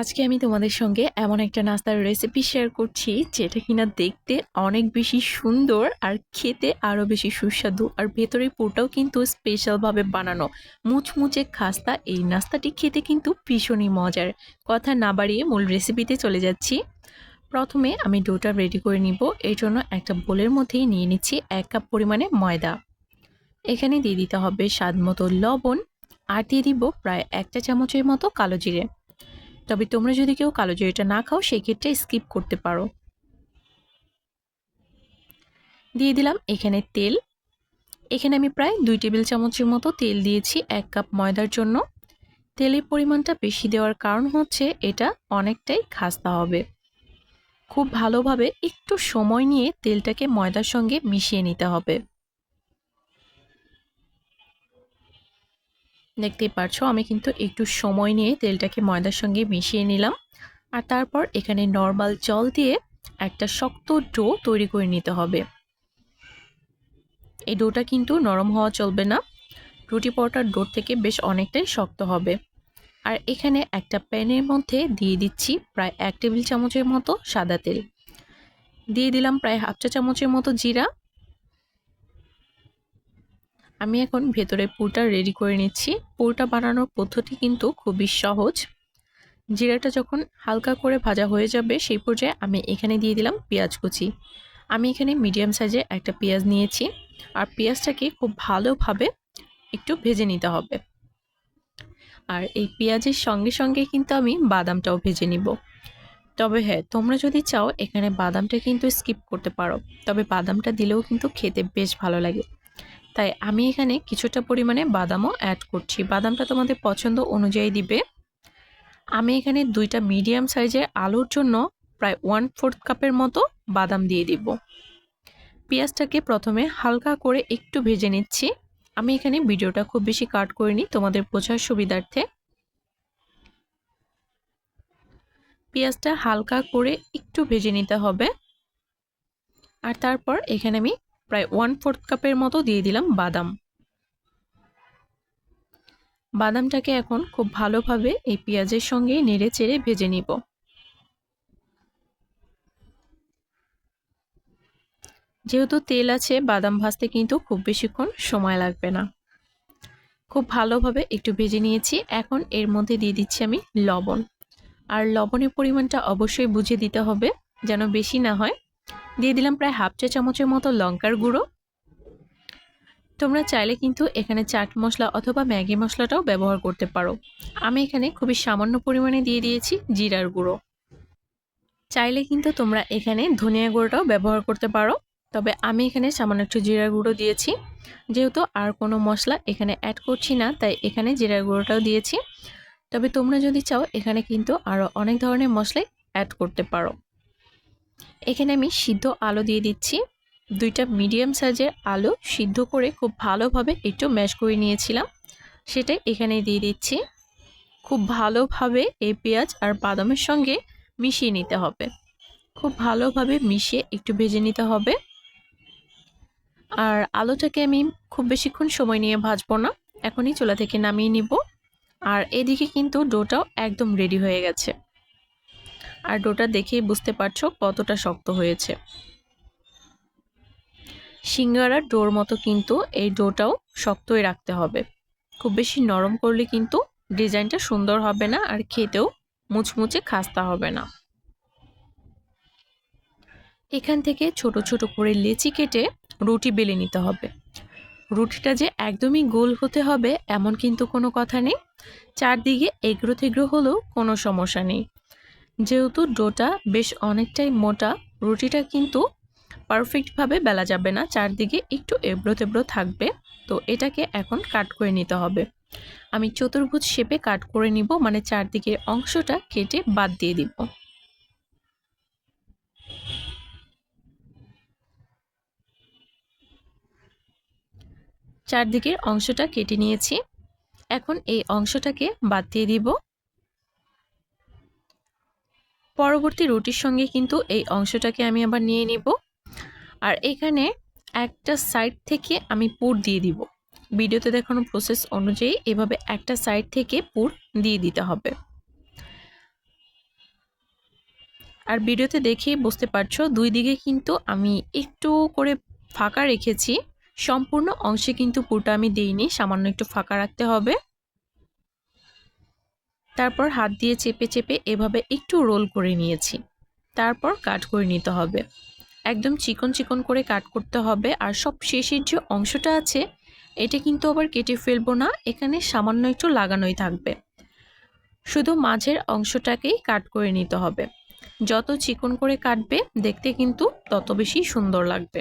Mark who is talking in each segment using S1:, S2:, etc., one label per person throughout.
S1: আজকে আমি তোমাদের সঙ্গে এমন একটা নাস্তার রেসিপি শেয়ার করছি, যেটা কিনা দেখতে অনেক বেশি সুন্দর আর খেতে আরও বেশি সুস্বাদু। আর ভেতরের পুরটাও কিন্তু স্পেশালভাবে বানানো। মুচমুচে খাস্তা, এই নাস্তাটি খেতে কিন্তু ভীষণই মজার। কথা না বাড়িয়ে মূল রেসিপিতে চলে যাচ্ছি। প্রথমে আমি ডোটা রেডি করে নিব। এর জন্য একটা বোলের মধ্যেই নিয়ে নিচ্ছি এক কাপ পরিমাণে ময়দা। এখানে দিয়ে দিতে হবে স্বাদ মতো লবণ। আর দিয়ে দিব প্রায় একটা চামচের মতো কালো জিরে। তবে তোমরা যদি কেউ কালো জিরেটা না খাও সেই ক্ষেত্রে স্কিপ করতে পারো। দিয়ে দিলাম এখানে তেল। এখানে আমি প্রায় দুই টেবিল চামচের মতো তেল দিয়েছি এক কাপ ময়দার জন্য। তেলের পরিমাণটা বেশি দেওয়ার কারণ হচ্ছে এটা অনেকটাই খাস্তা হবে। খুব ভালোভাবে একটু সময় নিয়ে তেলটাকে ময়দার সঙ্গে মিশিয়ে নিতে হবে। দেখতেই পারছ, আমি কিন্তু একটু সময় নিয়ে তেলটাকে ময়দার সঙ্গে মিশিয়ে নিলাম। আর তারপর এখানে নর্মাল জল দিয়ে একটা শক্ত ডো তৈরি করে নিতে হবে। এই ডোটা কিন্তু নরম হওয়া চলবে না। রুটি পরোটার ডো থেকে বেশ অনেকটাই শক্ত হবে। আর এখানে একটা প্যানের মধ্যে দিয়ে দিচ্ছি প্রায় এক টেবিল চামচের মতো সাদা তেল। দিয়ে দিলাম প্রায় হাফ চা চামচের মতো জিরা। আমি এখন ভেতরে পুরটা রেডি করে নিচ্ছি। পুরটা বানানোর পদ্ধতি কিন্তু খুবই সহজ। জিরাটা যখন হালকা করে ভাজা হয়ে যাবে, সেই পর্যায়ে আমি এখানে দিয়ে দিলাম পেঁয়াজ কুচি। আমি এখানে মিডিয়াম সাইজে একটা পেঁয়াজ নিয়েছি। আর পেঁয়াজটাকে খুব ভালোভাবে একটু ভেজে নিতে হবে। আর এই পেঁয়াজের সঙ্গে সঙ্গে কিন্তু আমি বাদামটাও ভেজে নিব। তবে হ্যাঁ তোমরা যদি চাও, এখানে বাদামটা কিন্তু স্কিপ করতে পারো। তবে বাদামটা দিলেও কিন্তু খেতে বেশ ভালো লাগে। তাই আমি এখানে কিছুটা পরিমাণে বাদামও অ্যাড করছি। বাদামটা তোমাদের পছন্দ অনুযায়ী দিবে। আমি এখানে দুইটা মিডিয়াম সাইজের আলুর জন্য প্রায় ওয়ান ফোর্থ কাপের মতো বাদাম দিয়ে দিব। পেঁয়াজটাকে প্রথমে হালকা করে একটু ভেজে নিচ্ছি। আমি এখানে ভিডিওটা খুব বেশি কাট করিনি, তোমাদের বোঝার সুবিধার্থে। পেঁয়াজটা হালকা করে একটু ভেজে নিতে হবে। আর তারপর এখানে আমি প্রায় ওয়ান ফোর্থ কাপের মতো দিয়ে দিলাম বাদাম। বাদামটাকে এখন খুব ভালোভাবে এই পেঁয়াজের সঙ্গে নেড়ে চেড়ে ভেজে নিব। যেহেতু তেল আছে, বাদাম ভাজতে কিন্তু খুব বেশিক্ষণ সময় লাগবে না। খুব ভালোভাবে একটু ভেজে নিয়েছি। এখন এর মধ্যে দিয়ে দিচ্ছি আমি লবণ। আর লবণের পরিমাণটা অবশ্যই বুঝে দিতে হবে, যেন বেশি না হয়। দিয়ে দিলাম প্রায় হাফ চা চামচের মতো লঙ্কার গুঁড়ো। তোমরা চাইলে কিন্তু এখানে চাট মশলা অথবা ম্যাগি মশলাটাও ব্যবহার করতে পারো। আমি এখানে খুবই সামান্য পরিমাণে দিয়ে দিয়েছি জিরার গুঁড়ো। চাইলে কিন্তু তোমরা এখানে ধনিয়া গুঁড়োটাও ব্যবহার করতে পারো, তবে আমি এখানে সামান্য একটু জিরার গুঁড়ো দিয়েছি। যেহেতু আর কোনো মশলা এখানে অ্যাড করছি না, তাই এখানে জিরার গুঁড়োটাও দিয়েছি। তবে তোমরা যদি চাও, এখানে কিন্তু আরও অনেক ধরনের মশলাই অ্যাড করতে পারো। এখানে আমি সিদ্ধ আলু দিয়ে দিচ্ছি। দুইটা মিডিয়াম সাইজের আলু সিদ্ধ করে খুব ভালোভাবে একটু ম্যাশ করে নিয়েছিলাম। সেটা এখানে দিয়ে দিচ্ছি। খুব ভালোভাবে এই পেঁয়াজ আর বাদামের সঙ্গে মিশিয়ে নিতে হবে। খুব ভালোভাবে মিশিয়ে একটু ভেজে নিতে হবে। আর আলুটাকে আমি খুব বেশিক্ষণ সময় নিয়ে ভাজবো না। এখনই চুলা থেকে নামিয়ে নিব। আর এদিকে কিন্তু ডোটাও একদম রেডি হয়ে গেছে। আর ডোটা দেখেই বুঝতে পারছ কতটা শক্ত হয়েছে। সিঙ্গারার ডোর মতো কিন্তু এই ডোটাও শক্তই রাখতে হবে। খুব বেশি নরম করলে কিন্তু ডিজাইনটা সুন্দর হবে না আর খেতেও মুচমুচে খাস্তা হবে না। এখান থেকে ছোট ছোট করে লেচি কেটে রুটি বেলে নিতে হবে। রুটিটা যে একদমই গোল হতে হবে এমন কিন্তু কোনো কথা নেই। চারদিকে এগ্রো থেগ্রো হলেও কোনো সমস্যা নেই। যেহেতু ডোটা বেশ অনেকটাই মোটা, রুটিটা কিন্তু পারফেক্টভাবে বেলা যাবে না, চারদিকে একটু এবড়ো তেবড়ো থাকবে। তো এটাকে এখন কাট করে নিতে হবে। আমি চতুর্ভুজ শেপে কাট করে নিব মানে চারদিকের অংশটা কেটে বাদ দিয়ে দিব। চারদিকের অংশটা কেটে নিয়েছি। এখন এই অংশটাকে বাদ দিয়ে দিব। পরবর্তী রুটির সঙ্গে কিন্তু এই অংশটাকে আমি আবার নিয়ে নিব। আর এখানে একটা সাইড থেকে আমি পুর দিয়ে দিব। ভিডিওতে দেখানো প্রসেস অনুযায়ী এভাবে একটা সাইড থেকে পুর দিয়ে দিতে হবে। আর ভিডিওতে দেখেই বুঝতে পারছ, দুই দিকে কিন্তু আমি একটু করে ফাঁকা রেখেছি। সম্পূর্ণ অংশে কিন্তু পুরটা আমি দিইনি, সামান্য একটু ফাঁকা রাখতে হবে। তারপর হাত দিয়ে চেপে চেপে এভাবে একটু রোল করে নিয়েছি। তারপর কাট করে নিতে হবে। একদম চিকন চিকন করে কাট করতে হবে আর সব শেষের যে অংশটা আছে, এটা কিন্তু আবার কেটে ফেলব না, এখানে সামান্য একটু লাগানোই থাকবে। শুধু মাঝের অংশটাকেই কাট করে নিতে হবে। যত চিকন করে কাটবে, দেখতে কিন্তু তত বেশি সুন্দর লাগবে।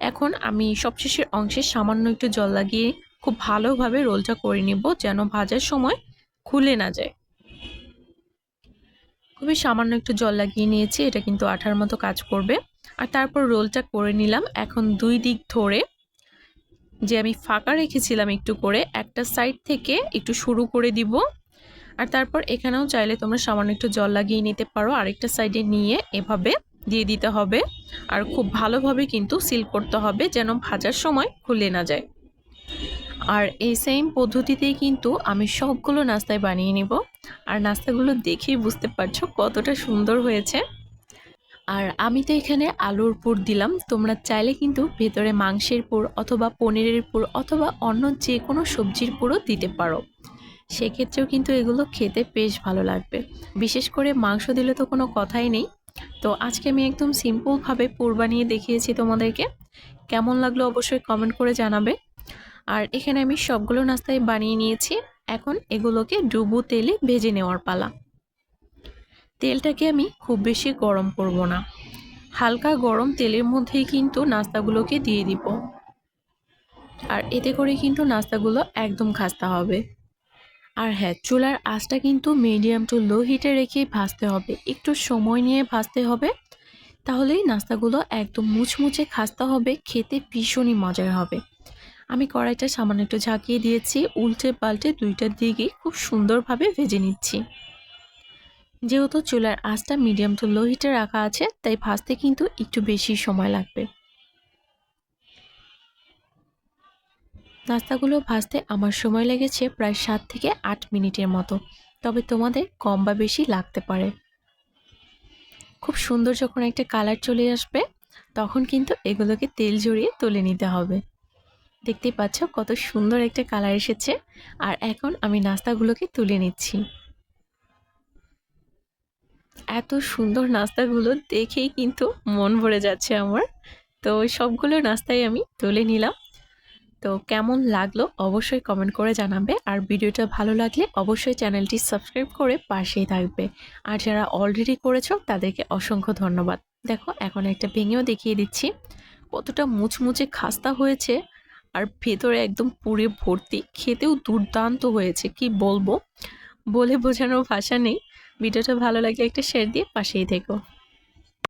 S1: এখন আমি সবশেষের অংশে সামান্য একটু জল লাগিয়ে খুব ভালোভাবে রোলটা করে নিব যেন ভাজার সময় খুলে না যায়। খুবই সামান্য একটু জল লাগিয়ে নিয়েছি, এটা কিন্তু আঠার মতো কাজ করবে। আর তারপর রোলটা করে নিলাম। এখন দুই দিক ধরে যে আমি ফাঁকা রেখেছিলাম একটু করে, একটা সাইড থেকে একটু শুরু করে দিব। আর তারপর এখানেও চাইলে তোমরা সামান্য একটু জল লাগিয়ে নিতে পারো। আরেকটা সাইডে নিয়ে এভাবে দিয়ে দিতে হবে। আর খুব ভালোভাবে কিন্তু সিল করতে হবে যেন ভাজার সময় খুলে না যায়। আর এই সেম পদ্ধতিতেই কিন্তু আমি সবগুলো নাস্তায় বানিয়ে নিব। আর নাস্তাগুলো দেখেই বুঝতে পারছ কতটা সুন্দর হয়েছে। আর আমি তো এখানে আলুর পুর দিলাম। তোমরা চাইলে কিন্তু ভেতরে মাংসের পুর অথবা পনিরের পুর অথবা অন্য যে কোনো সবজির পুরও দিতে পারো। সেক্ষেত্রেও কিন্তু এগুলো খেতে বেশ ভালো লাগবে। বিশেষ করে মাংস দিলে তো কোনো কথাই নেই। তো আজকে আমি একদম সিম্পলভাবে পুর বানিয়ে দেখিয়েছি তোমাদেরকে। কেমন লাগল অবশ্যই কমেন্ট করে জানাবে। আর এখানে আমি সবগুলো নাস্তায় বানিয়ে নিয়েছি। এখন এগুলোকে ডুবু তেলে ভেজে নেওয়ার পালা। তেলটাকে আমি খুব বেশি গরম করব না। হালকা গরম তেলের মধ্যেই কিন্তু নাস্তাগুলোকে দিয়ে দিব। আর এতে করে কিন্তু নাস্তাগুলো একদম খাস্তা হবে। আর হ্যাঁ চুলার আঁচটা কিন্তু মিডিয়াম টু লো হিটে রেখেই ভাজতে হবে। একটু সময় নিয়ে ভাজতে হবে। তাহলেই নাস্তাগুলো একদম মুচমুচে খাস্তা হবে, খেতে ভীষণই মজার হবে। আমি কড়াইটা সামান্য একটু ঝাঁকিয়ে দিয়েছি, উল্টে পাল্টে দুইটার দিকে খুব সুন্দরভাবে ভেজে নিচ্ছি। যেহেতু চুলার আঁচটা মিডিয়াম টু লো হিটে রাখা আছে, তাই ভাজতে কিন্তু একটু বেশি সময় লাগবে। নাস্তাগুলো ভাজতে আমার সময় লেগেছে প্রায় সাত থেকে আট মিনিটের মতো, তবে তোমাদের কম বা বেশি লাগতে পারে। খুব সুন্দর যখন একটা কালার চলে আসবে, তখন কিন্তু এগুলোকে তেল জড়িয়ে তুলে নিতে হবে। দেখতেই পাচ্ছ কত সুন্দর একটা কালার এসেছে। আর এখন আমি নাস্তাগুলোকে তুলে নিচ্ছি। এত সুন্দর নাস্তাগুলো দেখেই কিন্তু মন ভরে যাচ্ছে আমার। তো সবগুলো নাস্তাই আমি তুলে নিলাম। তো কেমন লাগল অবশ্যই কমেন্ট করে জানাবে। আর ভিডিওটা ভালো লাগলে অবশ্যই চ্যানেলটি সাবস্ক্রাইব করে পাশেই থাকবে। আর যারা অলরেডি করেছ, তাদেরকে অসংখ্য ধন্যবাদ। দেখো, এখন একটা ভেঙেও দেখিয়ে দিচ্ছি। কতটা মুচমুচে খাস্তা হয়েছে। আর ভেতরে একদম পুরে ভর্তি। খেতেও দুর্দান্ত হয়েছে, কি বলব? বলে বোঝানোর ভাষা নেই। ভিডিওটা ভালো লাগে একটা শেয়ার দিয়ে পাশেই থেকো।